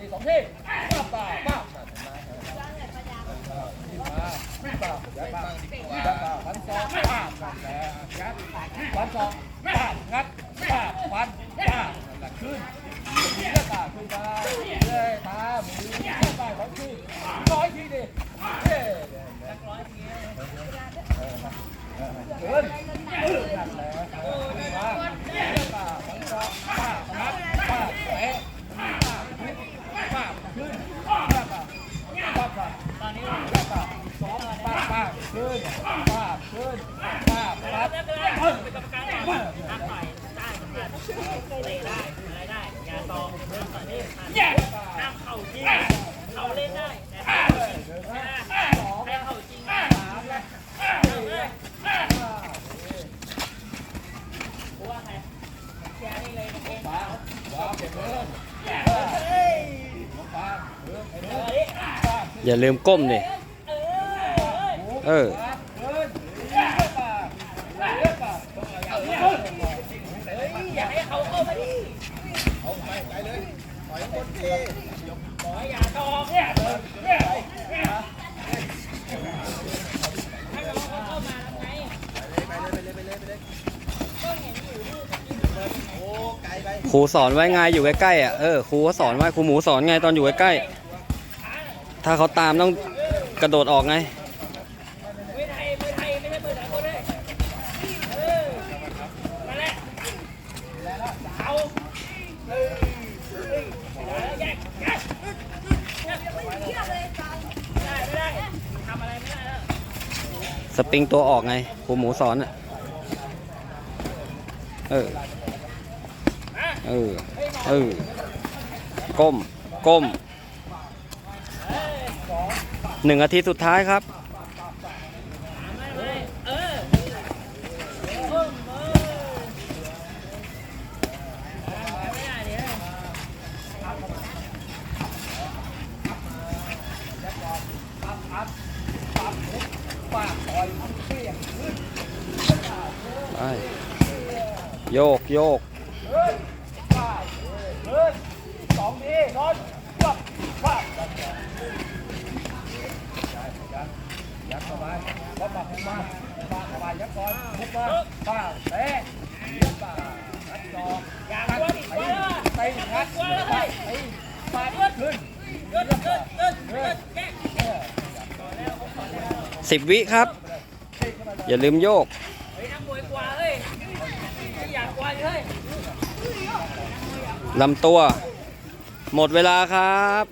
มีสองที่ป้าป้าป้านี่มาป้าป้ายัดป้าป้าฟันซองป้านั่นแหละยัดฟันซองป้างัดป้าฟันป้านั่นแหละขึ้นเลือกป้าขึ้นมาเลยตามือเลือกป้าสองทีร้อยทีดิเฮ้ร้อยทีเกินนั่นแหละมาป้าฟันซองป้างัดป้าแตะ ป้าขึ้นป้าป้าป้าป้า ตอนนี้ป้าป้าสองป้าป้าขึ้นป้าขึ้นป้าป้าเป็นกรรมการห้ามต่อยได้สำคัญเตะได้อะไรได้อย่าตองห้ามต่อยนี่ห้ามเข่าจริงเขาเล่นได้แต่ห้ามจริงให้เข่าจริงกูว่าใครแค่นี้เลยเองป้าป้าเก็บเงิน อย่าลืมก้มดิเออเงินป้าเงินป้าอย่าให้เขาเข้ามาดิเอาไปไปเลยปล่อยคนทีขออย่าตองเนี่ยให้เขาเข้ามาทำไงไปเลยไปเลยไปเลยไปเลยก็เห็นอยู่ที่โอ้ไกลไปครูสอนไว้ไงอยู่ใกล้ๆอะ เออครูก็สอนไว้ครูหมูสอนไงตอนอยู่ใกล้ๆ ถ้าเขาตามต้องกระโดดออกไงสปริงตัวออกไงครูหมูสอนอะเออ เออ เออ ก้ม ก้ม หนึ่งอาทิตย์สุดท้ายครับไม่ไม่เอ สิบวิครับ อย่าลืมโยกเฮ้นักมวยกว่าเฮ้ยไม่อยากกว่าลยเฮ้ยลำตัว หมดเวลาครับ